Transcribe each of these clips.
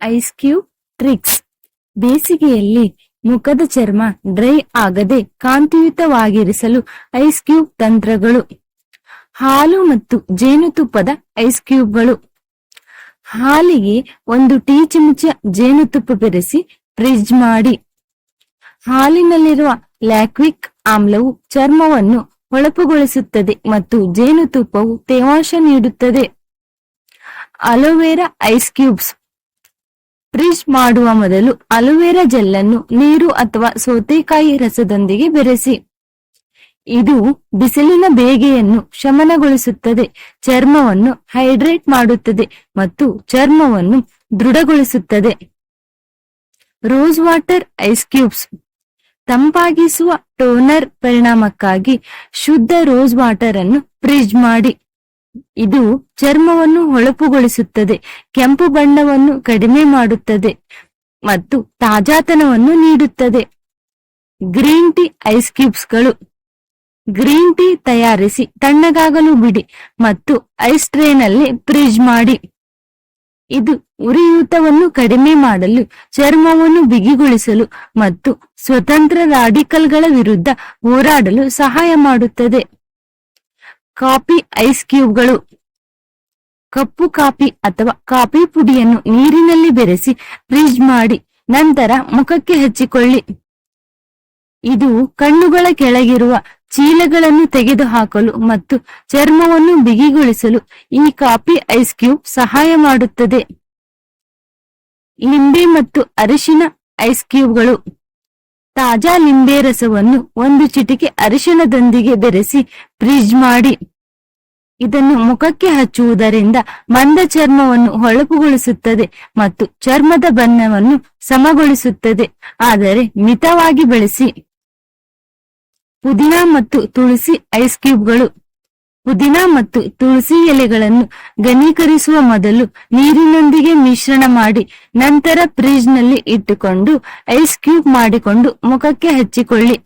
Ice cube tricks ಬೇಸಿಗೆಯಲ್ಲಿ ಮುಖದ ಚರ್ಮ ಡ್ರೈ ಆಗದೆ ಕಾಂತಿಯುತವಾಗಿರಿಸಲು ಐಸ್ ಕ್ಯೂಬ್ ತಂತ್ರಗಳು. ಹಾಲು ಮತ್ತು ಜೇನುತುಪ್ಪದ ಐಸ್ ಕ್ಯೂಬ್ಗಳು ಹಾಲಿಗೆ ಒಂದು ಟೀ ಚಮಚ ಜೇನುತುಪ್ಪ ಬೆರೆಸಿ ಫ್ರಿಜ್ ಮಾಡಿ. ಹಾಲಿನಲ್ಲಿರುವ ಲ್ಯಾಕ್ವಿಕ್ ಆಮ್ಲವು ಚರ್ಮವನ್ನು ಹೊಳಪುಗೊಳಿಸುತ್ತದೆ ಮತ್ತು ಜೇನುತುಪ್ಪವು ತೇವಾಂಶ ನೀಡುತ್ತದೆ. ಅಲೋವೆರಾ ಐಸ್ ಕ್ಯೂಬ್ಸ್ ಫ್ರಿಜ್ ಮಾಡುವ ಮೊದಲು ಅಲೋವೆರಾ ಜೆಲ್ ಅನ್ನು ನೀರು ಅಥವಾ ಸೋತೆಕಾಯಿ ರಸದೊಂದಿಗೆ ಬೆರೆಸಿ. ಇದು ಬಿಸಿಲಿನ ಬೇಗೆಯನ್ನು ಶಮನಗೊಳಿಸುತ್ತದೆ, ಚರ್ಮವನ್ನು ಹೈಡ್ರೇಟ್ ಮಾಡುತ್ತದೆ ಮತ್ತು ಚರ್ಮವನ್ನು ದೃಢಗೊಳಿಸುತ್ತದೆ. ರೋಸ್ ವಾಟರ್ ಐಸ್ ಕ್ಯೂಬ್ಸ್ ತಂಪಾಗಿಸುವ ಟೋನರ್ ಪರಿಣಾಮಕ್ಕಾಗಿ ಶುದ್ಧ ರೋಸ್ ವಾಟರ್ ಅನ್ನು ಫ್ರಿಜ್ ಮಾಡಿ. ಇದು ಚರ್ಮವನ್ನು ಹೊಳಪುಗೊಳಿಸುತ್ತದೆ, ಕೆಂಪು ಬಣ್ಣವನ್ನು ಕಡಿಮೆ ಮಾಡುತ್ತದೆ ಮತ್ತು ತಾಜಾತನವನ್ನು ನೀಡುತ್ತದೆ. ಗ್ರೀನ್ ಟೀ ಐಸ್ ಕ್ಯೂಬ್ಸ್ಗಳು ಗ್ರೀನ್ ಟೀ ತಯಾರಿಸಿ ತಣ್ಣಗಾಗಲು ಬಿಡಿ ಮತ್ತು ಐಸ್ ಟ್ರೇನಲ್ಲಿ ಫ್ರಿಜ್ ಮಾಡಿ. ಇದು ಉರಿಯೂತವನ್ನು ಕಡಿಮೆ ಮಾಡಲು, ಚರ್ಮವನ್ನು ಬಿಗಿಗೊಳಿಸಲು ಮತ್ತು ಸ್ವತಂತ್ರ ರಾಡಿಕಲ್ಗಳ ವಿರುದ್ಧ ಹೋರಾಡಲು ಸಹಾಯ ಮಾಡುತ್ತದೆ. ಕಾಫಿ ಐಸ್ ಕ್ಯೂಬ್ಗಳು. ಕಪ್ಪು ಕಾಫಿ ಅಥವಾ ಕಾಫಿ ಪುಡಿಯನ್ನು ನೀರಿನಲ್ಲಿ ಬೆರೆಸಿ ಫ್ರಿಜ್ ಮಾಡಿ, ನಂತರ ಮುಖಕ್ಕೆ ಹಚ್ಚಿಕೊಳ್ಳಿ. ಇದು ಕಣ್ಣುಗಳ ಕೆಳಗಿರುವ ಚೀಲಗಳನ್ನು ತೆಗೆದುಹಾಕಲು ಮತ್ತು ಚರ್ಮವನ್ನು ಬಿಗಿಗೊಳಿಸಲು ಈ ಕಾಫಿ ಐಸ್ ಕ್ಯೂಬ್ ಸಹಾಯ ಮಾಡುತ್ತದೆ. ಲಿಂಬೆ ಮತ್ತು ಅರಿಶಿನ ಐಸ್ ಕ್ಯೂಬ್ಗಳು. ತಾಜಾ ನಿಂಬೆ ರಸವನ್ನು ಒಂದು ಚಿಟಿಕೆ ಅರಿಶಿಣದೊಂದಿಗೆ ಬೆರೆಸಿ ಫ್ರಿಜ್ ಮಾಡಿ. ಇದನ್ನು ಮುಖಕ್ಕೆ ಹಚ್ಚುವುದರಿಂದ ಮಂದ ಚರ್ಮವನ್ನು ಹೊಳಪುಗೊಳಿಸುತ್ತದೆ ಮತ್ತು ಚರ್ಮದ ಬಣ್ಣವನ್ನು ಸಮಗೊಳಿಸುತ್ತದೆ. ಆದರೆ ಮಿತವಾಗಿ ಬಳಸಿ. ಪುದೀನಾ ಮತ್ತು ತುಳಸಿ ಐಸ್ ಕ್ಯೂಬ್ಗಳು ಪುದೀನ ಮತ್ತು ತುಳಸಿ ಎಲೆಗಳನ್ನು ಘನೀಕರಿಸುವ ಮೊದಲು ನೀರಿನೊಂದಿಗೆ ಮಿಶ್ರಣ ಮಾಡಿ ನಂತರ ಫ್ರಿಜ್ನಲ್ಲಿ ಇಟ್ಟುಕೊಂಡು ಐಸ್ ಕ್ಯೂಬ್ ಮಾಡಿಕೊಂಡು ಮುಖಕ್ಕೆ ಹಚ್ಚಿಕೊಳ್ಳಿ.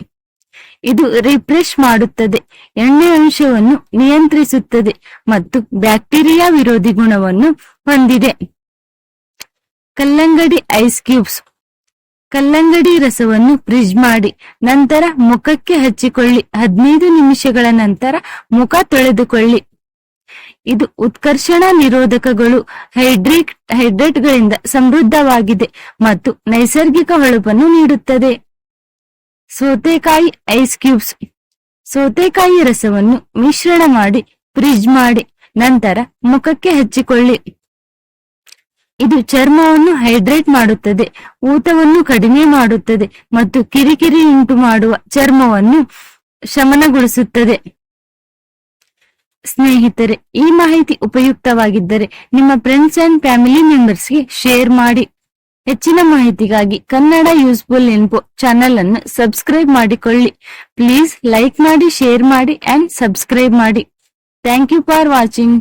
ಇದು ರಿಫ್ರೆಶ್ ಮಾಡುತ್ತದೆ. ಎಣ್ಣೆ ಅಂಶವನ್ನು ನಿಯಂತ್ರಿಸುತ್ತದೆ ಮತ್ತು ಬ್ಯಾಕ್ಟೀರಿಯಾ ವಿರೋಧಿ ಗುಣವನ್ನು ಹೊಂದಿದೆ. ಕಲ್ಲಂಗಡಿ ಐಸ್ ಕ್ಯೂಬ್ಸ್ ಕಲ್ಲಂಗಡಿ ರಸವನ್ನು ಫ್ರಿಜ್ ಮಾಡಿ, ನಂತರ ಮುಖಕ್ಕೆ ಹಚ್ಚಿಕೊಳ್ಳಿ. ಹದಿನೈದು ನಿಮಿಷಗಳ ನಂತರ ಮುಖ ತೊಳೆದುಕೊಳ್ಳಿ. ಇದು ಉತ್ಕರ್ಷಣ ನಿರೋಧಕಗಳು ಹೈಡ್ರೇಟ್ ಹೈಡ್ರೇಟ್ಗಳಿಂದ ಸಮೃದ್ಧವಾಗಿದೆ ಮತ್ತು ನೈಸರ್ಗಿಕ ಹೊಳಪನ್ನು ನೀಡುತ್ತದೆ. ಸೋತೆಕಾಯಿ ಐಸ್ ಕ್ಯೂಬ್ಸ್. ಸೋತೆಕಾಯಿ ರಸವನ್ನು ಮಿಶ್ರಣ ಮಾಡಿ, ಫ್ರಿಜ್ ಮಾಡಿ, ನಂತರ ಮುಖಕ್ಕೆ ಹಚ್ಚಿಕೊಳ್ಳಿ. ಇದು ಚರ್ಮವನ್ನು ಹೈಡ್ರೇಟ್ ಮಾಡುತ್ತದೆ, ಊತವನ್ನು ಕಡಿಮೆ ಮಾಡುತ್ತದೆ ಮತ್ತು ಕಿರಿಕಿರಿ ಉಂಟು ಮಾಡುವ ಚರ್ಮವನ್ನು ಶಮನಗೊಳಿಸುತ್ತದೆ. ಸ್ನೇಹಿತರೆ, ಈ ಮಾಹಿತಿ ಉಪಯುಕ್ತವಾಗಿದ್ದರೆ ನಿಮ್ಮ ಫ್ರೆಂಡ್ಸ್ ಅಂಡ್ ಫ್ಯಾಮಿಲಿ ಮೆಂಬರ್ಸ್ಗೆ ಶೇರ್ ಮಾಡಿ. ಹೆಚ್ಚಿನ ಮಾಹಿತಿಗಾಗಿ ಕನ್ನಡ ಯೂಸ್ಫುಲ್ ಇನ್ಫೋ ಚಾನೆಲ್ ಅನ್ನು ಸಬ್ಸ್ಕ್ರೈಬ್ ಮಾಡಿಕೊಳ್ಳಿ. ಪ್ಲೀಸ್ ಲೈಕ್ ಮಾಡಿ ಶೇರ್ ಮಾಡಿ ಅಂಡ್ ಸಬ್ಸ್ಕ್ರೈಬ್ ಮಾಡಿ. Thank you for watching